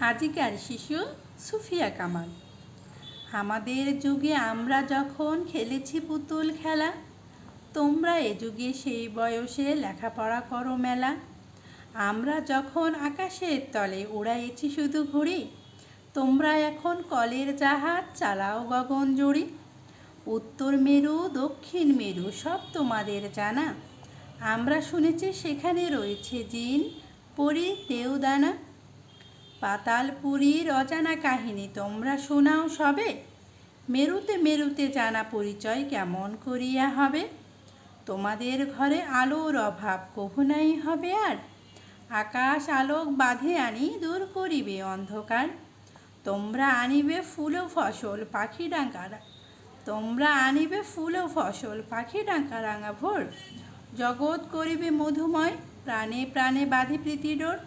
আজিকার শিশু সুফিয়া কামাল। আমাদের যুগে আমরা যখন খেলেছি পুতুল খেলা, তোমরা এ যুগে সেই বয়সে লেখাপড়া করো মেলা। আমরা যখন আকাশের তলে উড়াইছি শুধু ঘুড়ি, তোমরা এখন কলের জাহাজ চালাও গগন জুড়ি। উত্তর মেরু, দক্ষিণ মেরু সব তোমাদের জানা। আমরা শুনেছি সেখানে রয়েছে জিন, পরি দেওদানা পাতালপুরীর অজানা কাহিনী তোমরা শোনাও সবে। মেরুতে মেরুতে জানা পরিচয় কেমন করিয়া হবে? তোমাদের ঘরে আলোর অভাব কভু নাই হবে আর? আকাশ আলোক বাঁধে আনি দূর করিবে অন্ধকার। তোমরা আনিবে ফুল ফসল পাখি ডাঙ্কার তোমরা আনিবে ফুল ফসল পাখি ডাঙ্কা রাঙা ভোর। জগৎ করিবে মধুময়, প্রাণে প্রাণে বাঁধি প্রীতি ডোর